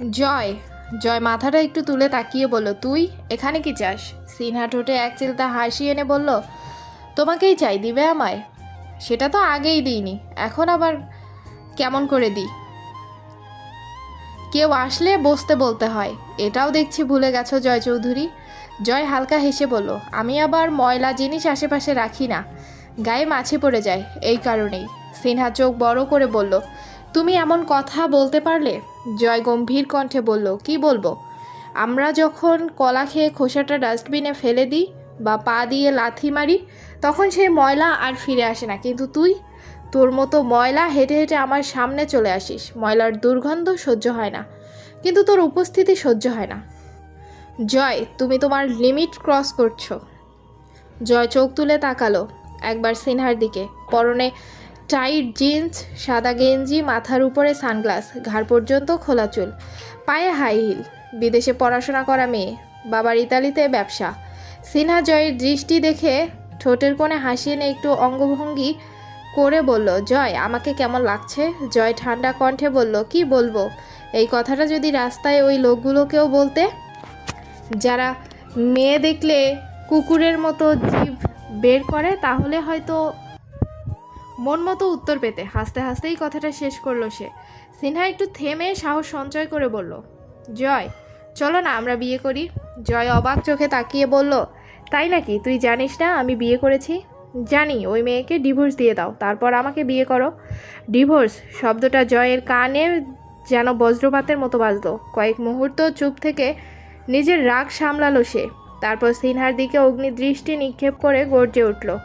জয় জয় মাথাটা একটু তুলে তাকিয়ে বলল, তুই এখানে কি চাস? সিনহা ঠোঁটে এক চিলতা হাসি এনে বলল, তোমাকেই চাই, দিবে আমায়? সেটা তো আগেই দিইনি, এখন আবার কেমন করে দিই? কেউ আসলে বসতে বলতে হয়, এটাও দেখছি ভুলে গেছো, জয় চৌধুরী? জয় হালকা হেসে বলল, আমি আবার ময়লা জিনিস আশেপাশে রাখি না, গায়ে মাছি পড়ে যায়, এই কারণেই। সিনহা চোখ বড় করে বলল তুমি এমন কথা বলতে পারলে? জয় গম্ভীর কণ্ঠে বলল, কি বলব? আমরা যখন কলা খেয়ে খোসাটা ডাস্টবিনে ফেলে দিই বা পা দিয়ে লাথি মারি, তখন সেই ময়লা আর ফিরে আসে না। কিন্তু তুই, তোর মতো ময়লা হেঁটে হেঁটে আমার সামনে চলে আসিস। ময়লার দুর্গন্ধ সহ্য হয় না, কিন্তু তোর উপস্থিতি সহ্য হয় না। জয়, তুমি তোমার লিমিট ক্রস করছ। জয় চোখ তুলে তাকালো একবার সিনহার দিকে। পরনে টাইট জিন্স, সাদা গেঞ্জি, মাথার উপরে সানগ্লাস, ঘাড় পর্যন্ত খোলা চুল, পায়ে হাই হিল, বিদেশে পড়াশোনা করা মেয়ে, বাবার ইতালিতে ব্যবসা। সিনহা জয়ের দৃষ্টি দেখে ঠোঁটের কোণে হাসি এনে একটু অঙ্গভঙ্গি করে বলল, জয়, আমাকে কেমন লাগছে? জয় ঠান্ডা কণ্ঠে বলল, কি বলব? এই কথাটা যদি রাস্তায় ওই লোকগুলোকেও বলতে? যারা মেয়ে দেখলে কুকুরের মতো জীব বের করে, তাহলে হয়তো মন মতো উত্তর পেতে হাসতে হাসতেই কথাটা শেষ করল সে। সিনহা একটু থেমে সাহস সঞ্চয় করে বলল, জয়, চলো না আমরা বিয়ে করি। জয় অবাক চোখে তাকিয়ে বলল, তাই নাকি? তুই জানিস না আমি বিয়ে করেছি? জানি, ওই মেয়েকে ডিভোর্স দিয়ে দাও, তারপর আমাকে বিয়ে করো। ডিভোর্স? শব্দটা জয়ের কানে যেন বজ্রপাতের মতো বাজলো। কয়েক মুহূর্ত চুপ থেকে নিজের রাগ সামলালো সে। তারপর সিনহার দিকে অগ্নিদৃষ্টি নিক্ষেপ করে গর্জে উঠল।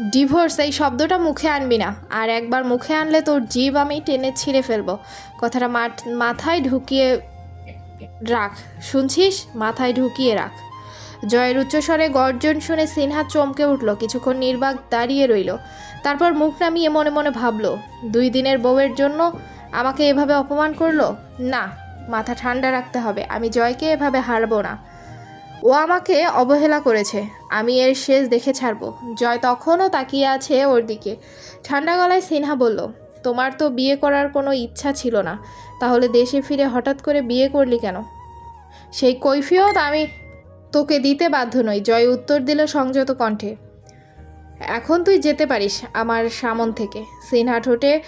ডিভোর্স এই শব্দটা মুখে আনবি না। আর একবার মুখে আনলে তোর জীব আমি টেনে ছিঁড়ে ফেলব। কথাটা মাথায় ঢুকিয়ে রাখ। শুনছিস? মাথায় ঢুকিয়ে রাখ। জয়ের উচ্চস্বরে গর্জন শুনে সিনহা চমকে উঠল। কিছুক্ষণ নির্বাক দাঁড়িয়ে রইল। তারপর মুখ নামিয়ে মনে মনে ভাবলো, দুই দিনের বউয়ের জন্য আমাকে এভাবে অপমান করল? না, মাথা ঠান্ডা রাখতে হবে। আমি জয়কে এভাবে হারবো না। ও আমাকে অবহেলা করেছে। আমি এর শেষ দেখে ছাড়ব। জয় তখনও তাকিয়ে আছে ওর দিকে। ঠান্ডা গলায় সিনহা বলল, তোমার তো বিয়ে করার কোনো ইচ্ছা ছিল না। তাহলে দেশে ফিরে হঠাৎ করে বিয়ে করলি কেন? সেই কৈফিয়ত আমি তোকে দিতে বাধ্য নই। জয় উত্তর দিল সংযত কণ্ঠে। এখন তুই যেতে পারিস আমার সামন থেকে। সিনহা ঠোঁটে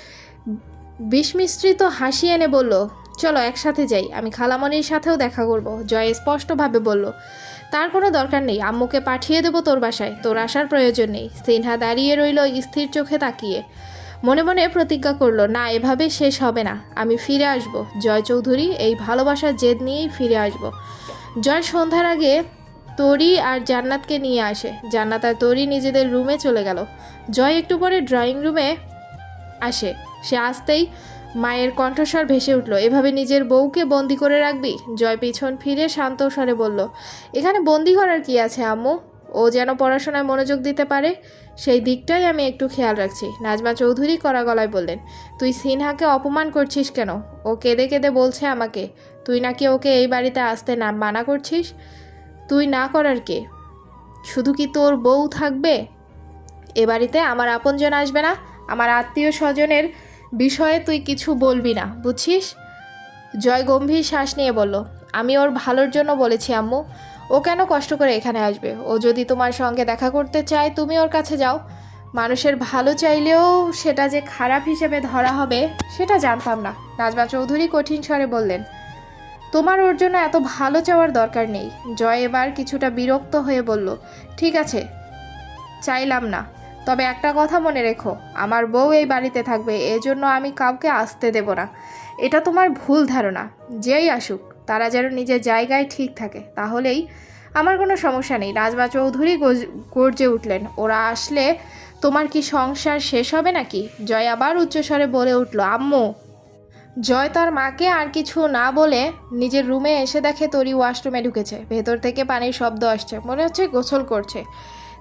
বিষমিশ্রিত হাসি এনে বলল চলো একসাথে যাই। আমি খালামণির সাথেও দেখা করব, জয় স্পষ্টভাবে বলল। তার কোনো দরকার নেই, আম্মুকে পাঠিয়ে দেবো তোর বাসায়, তোর আসার প্রয়োজন নেই। সিনহা দাঁড়িয়ে রইল স্থির চোখে তাকিয়ে। মনে মনে প্রতিজ্ঞা করল, না, এভাবে শেষ হবে না, আমি ফিরে আসব। জয় চৌধুরী এই ভালোবাসার জেদ নিয়েই ফিরে আসব। জয় সন্ধ্যার আগে তরি আর জান্নাতকে নিয়ে আসে। জান্নাত আর তরি নিজেদের রুমে চলে গেল। জয় একটু পরে ড্রয়িং রুমে আসে। সে আসতেই মায়ের কণ্ঠস্বর ভেসে উঠল। এভাবে নিজের বউকে বন্দি করে রাখবি? জয় পিছন ফিরে শান্ত স্বরে বলল, এখানে বন্দি করার কি আছে, আম্মু? ও যেন পড়াশোনায় মনোযোগ দিতে পারে, সেই দিকটাই আমি একটু খেয়াল রাখছি। নাজমা চৌধুরী কড়া গলায় বললেন, তুই সিনহাকে অপমান করছিস কেন? ও কেঁদে কেঁদে বলছে আমাকে, তুই নাকি ওকে এই বাড়িতে আসতে না মানা করছিস? তুই না করার কে? শুধু কি তোর বউ থাকবে? এ বাড়িতে আমার আপনজন আসবে না? আমার আত্মীয় স্বজনের বিষয়ে তুই কিছু বলবি না, বুঝছিস? জয় গম্ভীর শ্বাস নিয়ে বলল, আমি ওর ভালোর জন্য বলেছি, আম্মু। ও কেন কষ্ট করে এখানে আসবে? ও যদি তোমার সঙ্গে দেখা করতে চায়, তুমি ওর কাছে যাও। মানুষের ভালো চাইলেও সেটা যে খারাপ হিসেবে ধরা হবে, সেটা জানতাম না। নাজমা চৌধুরী কঠিন স্বরে বললেন, তোমার ওর জন্য এত ভালো চাওয়ার দরকার নেই। জয় এবার কিছুটা বিরক্ত হয়ে বলল, ঠিক আছে, চাইলাম না। তবে একটা কথা মনে রেখো, আমার বউ এই বাড়িতে থাকবে, এজন্য আমি কাউকে আসতে দেব না। এটা তোমার ভুল ধারণা, যেই আসুক, তারা যেন নিজের জায়গায় ঠিক থাকে। তাহলেই আমার কোনো সমস্যা নেই। রাজমা চৌধুরী গর্জে উঠলেন, ওরা আসলে তোমার কি সংসার শেষ হবে নাকি? জয় আবার উচ্চস্বরে বলে উঠল, আম্মু। জয় তার মাকে আর কিছু না বলে নিজের রুমে এসে দেখে তরি ওয়াশরুমে ঢুকেছে। ভেতর থেকে পানির শব্দ আসছে, মনে হচ্ছে গোসল করছে।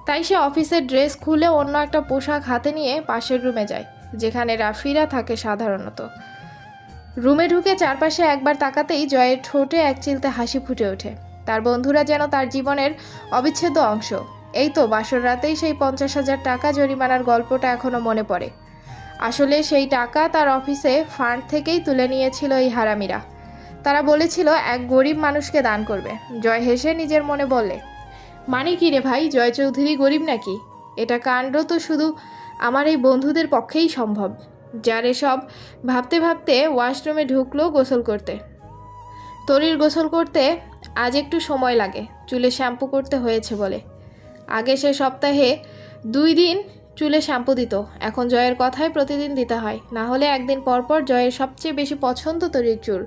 তাই সে অফিসের ড্রেস খুলে অন্য একটা পোশাক হাতে নিয়ে পাশের রুমে যায়, যেখানে রাফিরা থাকে সাধারণত। রুমে ঢুকে চারপাশে একবার তাকাতেই জয়ের ঠোঁটে এক চিলতে হাসি ফুটে ওঠে। তার বন্ধুরা যেন তার জীবনের অবিচ্ছেদ্য অংশ। এই তো বাসর রাতেই সেই পঞ্চাশ হাজার টাকা জরিমানার গল্পটা এখনও মনে পড়ে। আসলে সেই টাকা তার অফিসে ফান্ড থেকেই তুলে নিয়েছিল এই হারামিরা। তারা বলেছিল, এক গরিব মানুষকে দান করবে। জয় হেসে নিজের মনে বললে মানে কি রে ভাই, জয় চৌধুরী গরিব নাকি? এটা কাণ্ড তো শুধু আমার এই বন্ধুদের পক্ষেই সম্ভব, যার সব ভাবতে ভাবতে ওয়াশরুমে ঢুকলো গোসল করতে। তরির গোসল করতে আজ একটু সময় লাগে, চুলে শ্যাম্পু করতে হয়েছে বলে। আগে সে সপ্তাহে দুই দিন চুলে শ্যাম্পু দিত, এখন জয়ের কথাই প্রতিদিন দিতে হয়। না হলে একদিন পর পর জয়ের সবচেয়ে বেশি পছন্দ তরির চুল।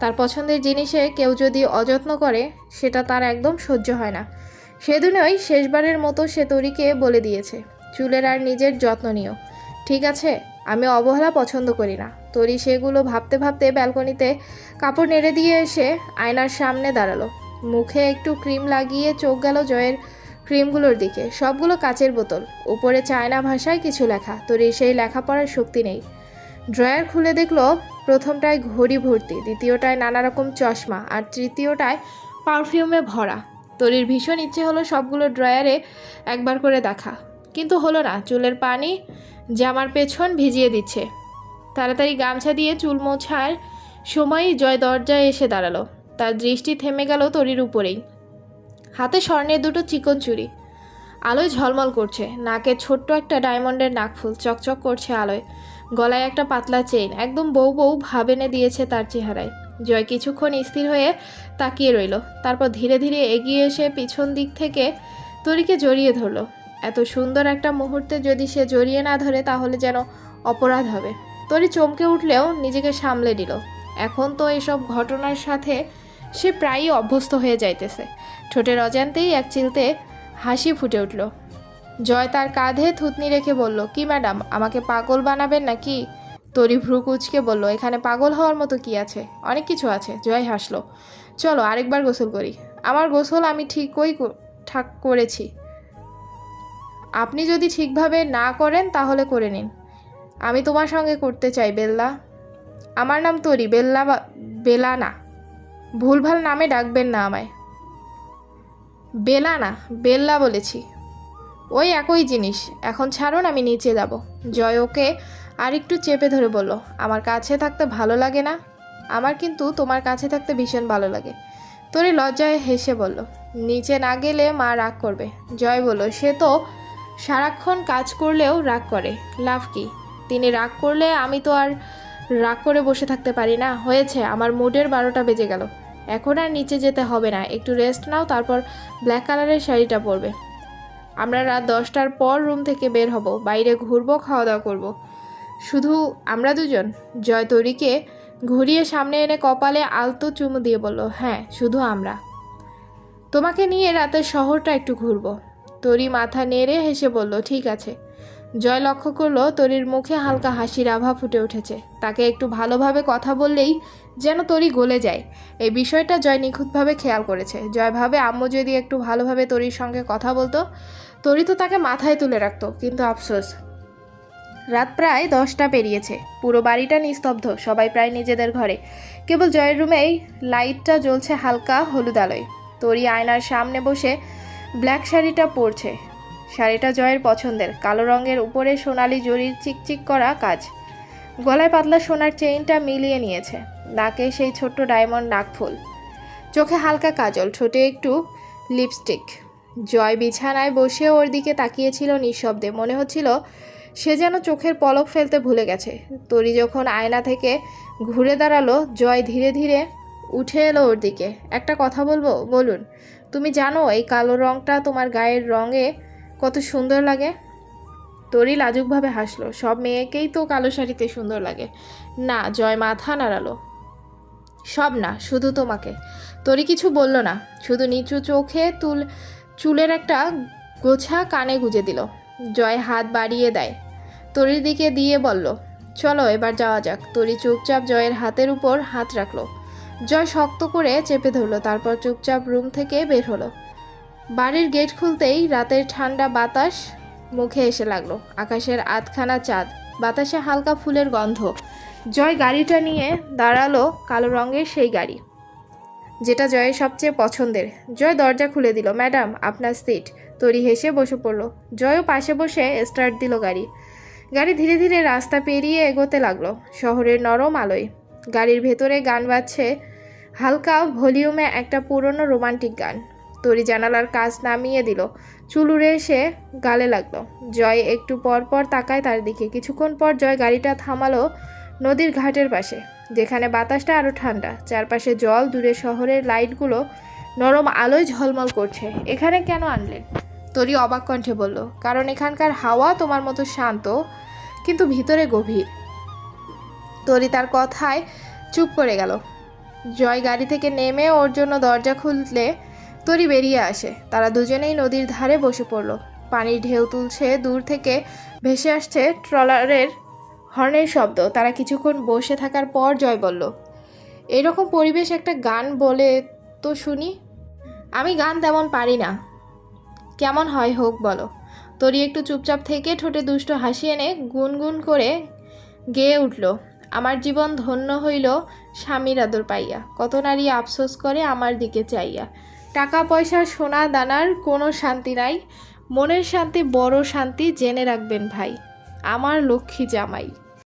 তার পছন্দের জিনিসে কেউ যদি অযত্ন করে, সেটা তার একদম সহ্য হয় না। সেদিনই শেষবারের মতো সে তরিকে বলে দিয়েছে, চুলের আর নিজের যত্ন নিও। ঠিক আছে, আমি অবহেলা পছন্দ করি না। তরি সেগুলো ভাবতে ভাবতে ব্যালকনিতে কাপড় নেড়ে দিয়ে এসে আয়নার সামনে দাঁড়াল। মুখে একটু ক্রিম লাগিয়ে চোখ গেল জয়ের ক্রিমগুলোর দিকে। সবগুলো কাচের বোতল। উপরে চায়না ভাষায় কিছু লেখা। তরির সেই লেখাপড়ার শক্তি নেই। ড্রয়ার খুলে দেখল, প্রথমটায় ঘড়ি ভর্তি, দ্বিতীয়টায় নানা রকম চশমা, আর তৃতীয়টায় পারফিউমে ভরা। তরির ভীষণ ইচ্ছে হলো সবগুলো ড্রয়ারে একবার করে দেখা। কিন্তু হলো না, চুলের পানি জামার পেছন ভিজিয়ে দিচ্ছে। তাড়াতাড়ি গামছা দিয়ে চুল মোছার সময়ই জয় দরজায় এসে দাঁড়াল। তার দৃষ্টি থেমে গেল তরির উপরেই। হাতে স্বর্ণের দুটো চিকন চুড়ি। আলোয় ঝলমল করছে। নাকে ছোট্ট একটা ডায়মন্ডের নাকফুল, চকচক করছে আলোয়। গলায় একটা পাতলা চেইন। একদম বউ বউ ভাব এনে দিয়েছে তার চেহারায়। জয় কিছুক্ষণ স্থির হয়ে তাকিয়ে রইল। তারপর ধীরে ধীরে এগিয়ে এসে পিছন দিক থেকে তরিকে জড়িয়ে ধরলো। এত সুন্দর একটা মুহূর্তে যদি সে জড়িয়ে না ধরে, তাহলে যেন অপরাধ হবে। তরি চমকে উঠলেও নিজেকে সামলে নিল। এখন তো এসব ঘটনার সাথে সে প্রায়ই অভ্যস্ত হয়ে যাইতেছে। ঠোঁটের অজান্তেই এক চিলতে হাসি ফুটে উঠল। জয় তার কাঁধে থুতনি রেখে বলল, কি ম্যাডাম, আমাকে পাগল বানাবেন নাকি? তরি ভ্রু কুচকে বলল, এখানে পাগল হওয়ার মতো কি আছে? অনেক কিছু আছে। জয় হাসলো। চলো, আরেকবার গোসল করি। আমার গোসল আমি ঠিকই ঠাক করেছি। আপনি যদি ঠিকভাবে না করেন, তাহলে করে নিন। আমি তোমার সঙ্গে করতে চাই, বেল্লা। আমার নাম তরি, বেল্লা বেলা না ভুলভাল নামে ডাকবেন না আমায়। বেলা না বেল্লা বলেছি। ওই একই জিনিস। এখন ছাড়ুন, আমি নিচে যাব। জয়, ওকে আর একটু চেপে ধরে বলল, আমার কাছে থাকতে ভালো লাগে না। আমার কিন্তু তোমার কাছে থাকতে ভীষণ ভালো লাগে। তোরে লজ্জায় হেসে বলল, নিচে না গেলে মা রাগ করবে। জয় বলল, সে তো সারাক্ষণ কাজ করলেও রাগ করে। লাভ কি? তিনি রাগ করলে আমি তো আর রাগ করে বসে থাকতে পারি না। হয়েছে, আমার মুডের বারোটা বেজে গেল। এখন আর নিচে যেতে হবে না। একটু রেস্ট নাও, তারপর ব্ল্যাক কালারের শাড়িটা পরবে। আমরা রাত দশটার পর রুম থেকে বের হব। বাইরে ঘুরবো খাওয়া দাওয়া করব। শুধু আমরা দুজন? জয় তরিকে ঘুরিয়ে সামনে এনে কপালে আলতো চুমু দিয়ে বলল হ্যাঁ শুধু আমরা। তোমাকে নিয়ে রাতের শহরটা একটু ঘুরবো। তরি মাথা নেড়ে হেসে বলল, ঠিক আছে। জয় লক্ষ্য করল, তরির মুখে হালকা হাসির আভা ফুটে উঠেছে। তাকে একটু ভালোভাবে কথা বললেই যেন তরি গলে যায়। এই বিষয়টা জয় নিখুঁতভাবে খেয়াল করেছে। জয় ভাবে, আম্মু যদি একটু ভালোভাবে তরির সঙ্গে কথা বলতো, তরি তো তাকে মাথায় তুলে রাখতো। কিন্তু আফসোস রাত প্রায় দশটা পেরিয়েছে। পুরো বাড়িটা নিস্তব্ধ, সবাই প্রায় নিজেদের ঘরে। কেবল জয়ের রুমেই লাইটটা জ্বলছে হালকা হলুদ আলোয়। তরি আয়নার সামনে বসে ব্ল্যাক শাড়িটা পরছে। শাড়িটা জয়ের পছন্দের, কালো রঙের উপরে সোনালি জরির চিকচিক করা কাজ। গলায় পাতলা সোনার চেইনটা মিলিয়ে নিয়েছে, নাকে সেই ছোট্ট ডায়মন্ড নাকফুল। চোখে হালকা কাজল, ঠোঁটে একটু লিপস্টিক। জয় বিছানায় বসে ওর দিকে তাকিয়েছিল নিঃশব্দে, মনে হচ্ছিল সে যেন চোখের পলক ফেলতে ভুলে গেছে। তরি যখন আয়না থেকে ঘুরে দাঁড়াল, জয় ধীরে ধীরে উঠে এলো ওর দিকে। একটা কথা বলব? বলুন। তুমি জানো এই কালো রঙটা তোমার গায়ের রঙে কত সুন্দর লাগে? তরি লাজুকভাবে হাসলো। সব মেয়েকেই তো কালো শাড়িতে সুন্দর লাগে। না, জয় মাথা নাড়ালো। সব না, শুধু তোমাকে। তরি কিছু বলল না। শুধু নিচু চোখে তুল চুলের একটা গোছা কানে গুজে দিল। জয় হাত বাড়িয়ে দেয়। তরির দিকে দিয়ে বলল, চলো এবার যাওয়া যাক। তরি চুপচাপ জয়ের হাতের উপর হাত রাখল। জয় শক্ত করে চেপে ধরলো, তারপর চুপচাপ রুম থেকে বের হলো। বাড়ির গেট খুলতেই রাতের ঠান্ডা বাতাস মুখে এসে লাগল। আকাশের আধখানা চাঁদ, বাতাসে হালকা ফুলের গন্ধ। জয় গাড়িটা নিয়ে দাঁড়াল কালো রঙের সেই গাড়ি। যেটা জয়ের সবচেয়ে পছন্দের। জয় দরজা খুলে দিল, ম্যাডাম, আপনার সিট। তরি হেসে বসে পড়ল। জয়ও পাশে বসে স্টার্ট দিল গাড়ি। গাড়ি ধীরে ধীরে রাস্তা পেরিয়ে এগোতে লাগল, শহরের নরম আলোয়। গাড়ির ভেতরে গান বাজছে, হালকা ভলিউমে একটা পুরনো রোমান্টিক গান। তরি জানালার কাজ নামিয়ে দিল চুল উড়ে এসে গালে লাগল। জয় একটু পর পর তাকায় তার দিকে। কিছুক্ষণ পর জয় গাড়িটা থামালো নদীর ঘাটের পাশে। যেখানে বাতাসটা আরও ঠান্ডা। চারপাশে জল, দূরে শহরের লাইটগুলো নরম আলোয় ঝলমল করছে। এখানে কেন আনলেন তরি অবাক কণ্ঠে বলল, কারণ এখানকার হাওয়া তোমার মতো শান্ত, কিন্তু ভিতরে গভীর। তরি তার কথায় চুপ করে গেল। জয় গাড়ি থেকে নেমে ওর জন্য দরজা খুললে তরি বেরিয়ে আসে। তারা দুজনেই নদীর ধারে বসে পড়ল। পানির ঢেউ তুলছে দূর থেকে ভেসে আসছে ট্রলারের হর্নের শব্দ। তারা কিছুক্ষণ বসে থাকার পর জয় বলল, এরকম পরিবেশ একটা গান বলে তো শুনি। আমি গান তেমন পারি না। কেমন হয় হোক বলো। তরি একটু চুপচাপ থেকে ঠোঁটে দুষ্ট হাসি এনে গুনগুন করে গেয়ে উঠল। আমার জীবন ধন্য হইল স্বামীর আদর পাইয়া। কত নারী আফসোস করে আমার দিকে চাইয়া। টাকা, পয়সা, সোনা, দানার কোনো শান্তি নাই। মনের শান্তি বড় শান্তি জেনে রাখবেন ভাই। আমার লক্ষ্মী জামাই।